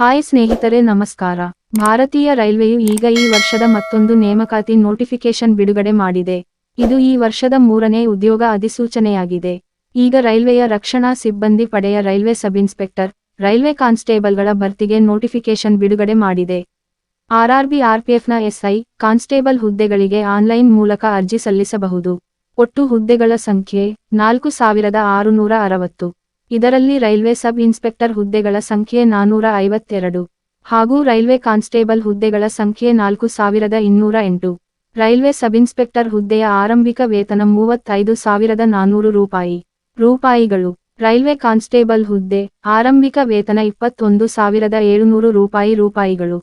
Hi ಸ್ನೇಹಿತರೆ, ನಮಸ್ಕಾರ. ಭಾರತೀಯ ರೈಲ್ವೆಯು ಈಗ ಈ ವರ್ಷದ ಮತ್ತೊಂದು ನೇಮಕಾತಿ ನೋಟಿಫಿಕೇಶನ್ ಬಿಡುಗಡೆ ಮಾಡಿದೆ. ಇದು ಈ ವರ್ಷದ ಮೂರನೇ ಉದ್ಯೋಗ ಅಧಿಸೂಚನೆಯಾಗಿದೆ. ಈಗ ರೈಲ್ವೆಯ ರಕ್ಷಣಾ ಸಿಬ್ಬಂದಿ ಪಡೆಯ ರೈಲ್ವೆ ಸಬ್ ಇನ್ಸ್ಪೆಕ್ಟರ್ ರೈಲ್ವೆ ಕಾನ್ಸ್ಟೇಬಲ್ಗಳ ಭರ್ತಿಗೆ ನೋಟಿಫಿಕೇಶನ್ ಬಿಡುಗಡೆ ಮಾಡಿದೆ. ಆರ್ಆರ್ಬಿ, ಆರ್ಪಿಎಫ್ನ ಎಸ್ಐ, ಕಾನ್ಸ್ಟೇಬಲ್ ಹುದ್ದೆಗಳಿಗೆ ಆನ್ಲೈನ್ ಮೂಲಕ ಅರ್ಜಿ ಸಲ್ಲಿಸಬಹುದು. ಒಟ್ಟು ಹುದ್ದೆಗಳ ಸಂಖ್ಯೆ ನಾಲ್ಕು ಸಾವಿರದ ಆರುನೂರ ಅರವತ್ತು. ಇದರಲ್ಲಿ ರೈಲ್ವೆ ಸಬ್ ಇನ್ಸ್ಪೆಕ್ಟರ್ ಹುದ್ದೆಗಳ ಸಂಖ್ಯೆ ನಾನೂರ ಐವತ್ತೆರಡು ಹಾಗೂ ರೈಲ್ವೆ ಕಾನ್ಸ್ಟೇಬಲ್ ಹುದ್ದೆಗಳ ಸಂಖ್ಯೆ ನಾಲ್ಕು ಸಾವಿರದ ಇನ್ನೂರ ಎಂಟು ರೈಲ್ವೆ ಸಬ್ ಇನ್ಸ್ಪೆಕ್ಟರ್ ಹುದ್ದೆಯ ಆರಂಭಿಕ ವೇತನ ಮೂವತ್ತೈದು ಸಾವಿರದ ನಾನೂರು ರೂಪಾಯಿ. ರೂಪಾಯಿಗಳು. ರೈಲ್ವೆ ಕಾನ್ಸ್ಟೇಬಲ್ ಹುದ್ದೆ ಆರಂಭಿಕ ವೇತನ ಇಪ್ಪತ್ತೊಂದು ಸಾವಿರದ ಏಳುನೂರು ರೂಪಾಯಿ ರೂಪಾಯಿಗಳು.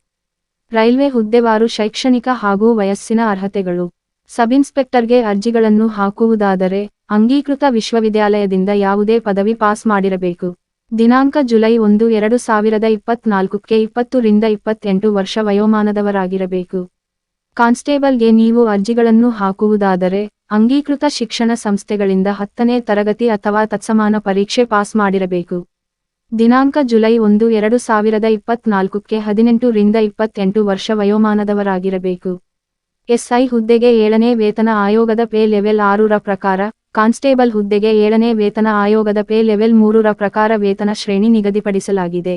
ರೈಲ್ವೆ ಹುದ್ದೆವಾರು ಶೈಕ್ಷಣಿಕ ಹಾಗೂ ವಯಸ್ಸಿನ ಅರ್ಹತೆಗಳು. ಸಬ್ ಇನ್ಸ್ಪೆಕ್ಟರ್ಗೆ ಅರ್ಜಿಗಳನ್ನು ಹಾಕುವುದಾದರೆ ಅಂಗೀಕೃತ ವಿಶ್ವವಿದ್ಯಾಲಯದಿಂದ ಯಾವುದೇ ಪದವಿ ಪಾಸ್ ಮಾಡಿರಬೇಕು. ದಿನಾಂಕ ಜುಲೈ ಒಂದು, ಎರಡು ಸಾವಿರದ ಇಪ್ಪತ್ನಾಲ್ಕಕ್ಕೆ ಇಪ್ಪತ್ತು ರಿಂದ ಇಪ್ಪತ್ತೆಂಟು ವರ್ಷ ವಯೋಮಾನದವರಾಗಿರಬೇಕು. ಕಾನ್ಸ್ಟೇಬಲ್ಗೆ ನೀವು ಅರ್ಜಿಗಳನ್ನು ಹಾಕುವುದಾದರೆ, ಅಂಗೀಕೃತ ಶಿಕ್ಷಣ ಸಂಸ್ಥೆಗಳಿಂದ ಹತ್ತನೇ ತರಗತಿ ಅಥವಾ ತತ್ಸಮಾನ ಪರೀಕ್ಷೆ ಪಾಸ್ ಮಾಡಿರಬೇಕು. ದಿನಾಂಕ ಜುಲೈ ಒಂದು, ಎರಡು ಸಾವಿರದ ಇಪ್ಪತ್ನಾಲ್ಕಕ್ಕೆ ಹದಿನೆಂಟು ರಿಂದ ಇಪ್ಪತ್ತೆಂಟು ವರ್ಷ ವಯೋಮಾನದವರಾಗಿರಬೇಕು. ಎಸ್ಐ ಹುದ್ದೆಗೆ ಏಳನೇ ವೇತನ ಆಯೋಗದ ಪೇ ಲೆವೆಲ್ ಆರೂರ ಪ್ರಕಾರ ಕಾನ್ಸ್ಟೇಬಲ್ ಹುದ್ದೆಗೆ ಏಳನೇ ವೇತನ ಆಯೋಗದ ಪೇ ಲೆವೆಲ್ ಮೂರರ ಪ್ರಕಾರ ವೇತನ ಶ್ರೇಣಿ ನಿಗದಿಪಡಿಸಲಾಗಿದೆ.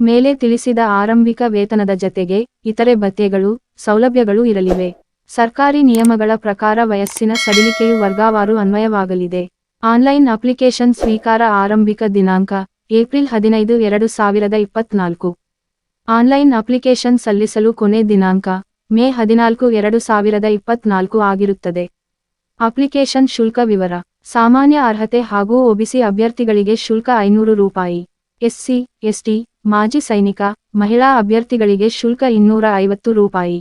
ಮೇಲೆ ತಿಳಿಸಿದ ಆರಂಭಿಕ ವೇತನದ ಜತೆಗೆ ಇತರೆ ಭತ್ಯೆಗಳು, ಸೌಲಭ್ಯಗಳು ಇರಲಿವೆ. ಸರ್ಕಾರಿ ನಿಯಮಗಳ ಪ್ರಕಾರ ವಯಸ್ಸಿನ ಸಡಿಲಿಕೆಯು ವರ್ಗಾವಾರು ಅನ್ವಯವಾಗಲಿದೆ. ಆನ್ಲೈನ್ ಅಪ್ಲಿಕೇಶನ್ ಸ್ವೀಕಾರ ಆರಂಭಿಕ ದಿನಾಂಕ, ಏಪ್ರಿಲ್ ಹದಿನೈದು, ಎರಡು ಸಾವಿರದ ಇಪ್ಪತ್ನಾಲ್ಕು. ಆನ್ಲೈನ್ ಅಪ್ಲಿಕೇಶನ್ ಸಲ್ಲಿಸಲು ಕೊನೆ ದಿನಾಂಕ, ಮೇ ಹದಿನಾಲ್ಕು, ಎರಡು ಸಾವಿರದ ಇಪ್ಪತ್ನಾಲ್ಕು ಆಗಿರುತ್ತದೆ. ಅಪ್ಲಿಕೇಶನ್ ಶುಲ್ಕ ವಿವರ. ಸಾಮಾನ್ಯ ಅರ್ಹತೆ ಹಾಗೂ ಒಬಿಸಿ ಅಭ್ಯರ್ಥಿಗಳಿಗೆ ಶುಲ್ಕ ಐನೂರು ರೂಪಾಯಿ. ಎಸ್ಸಿ, ಎಸ್ಟಿ, ಮಾಜಿ ಸೈನಿಕ, ಮಹಿಳಾ ಅಭ್ಯರ್ಥಿಗಳಿಗೆ ಶುಲ್ಕ ಇನ್ನೂರ ಐವತ್ತು ರೂಪಾಯಿ.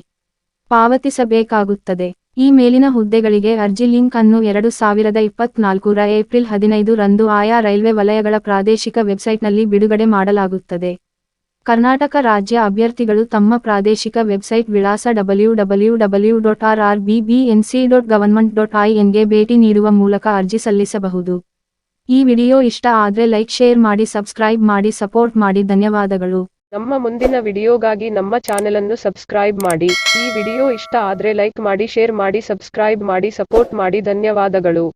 ಪಾವತಿಸಬೇಕಾಗುತ್ತದೆ. ಈ ಮೇಲಿನ ಹುದ್ದೆಗಳಿಗೆ ಅರ್ಜಿ ಲಿಂಕ್ ಅನ್ನು ಎರಡು ಸಾವಿರದ ಇಪ್ಪತ್ನಾಲ್ಕರ ಏಪ್ರಿಲ್ ಹದಿನೈದು ರಂದು ಆಯಾ ರೈಲ್ವೆ ವಲಯಗಳ ಪ್ರಾದೇಶಿಕ ವೆಬ್ಸೈಟ್ನಲ್ಲಿ ಬಿಡುಗಡೆ ಮಾಡಲಾಗುತ್ತದೆ. ಕರ್ನಾಟಕ ರಾಜ್ಯ ಅಭ್ಯರ್ಥಿಗಳು ತಮ್ಮ ಪ್ರಾದೇಶಿಕ ವೆಬ್ಸೈಟ್ ವಿಳಾಸ W W W dot R R B B N C dot government dot I ಎನ್ಗೆ ಭೇಟಿ ನೀಡುವ ಮೂಲಕ ಅರ್ಜಿ ಸಲ್ಲಿಸಬಹುದು. ಈ ವಿಡಿಯೋ ಇಷ್ಟ ಆದರೆ ಲೈಕ್, ಶೇರ್ ಮಾಡಿ, ಸಬ್ಸ್ಕ್ರೈಬ್ ಮಾಡಿ, ಸಪೋರ್ಟ್ ಮಾಡಿ. ಧನ್ಯವಾದಗಳು. ನಮ್ಮ ಮುಂದಿನ ವಿಡಿಯೋಗಾಗಿ ನಮ್ಮ ಚಾನೆಲ್ ಅನ್ನು ಸಬ್ಸ್ಕ್ರೈಬ್ ಮಾಡಿ. ಈ ವಿಡಿಯೋ ಇಷ್ಟ ಆದರೆ ಲೈಕ್ ಮಾಡಿ, ಶೇರ್ ಮಾಡಿ, ಸಬ್ಸ್ಕ್ರೈಬ್ ಮಾಡಿ, ಸಪೋರ್ಟ್ ಮಾಡಿ. ಧನ್ಯವಾದಗಳು.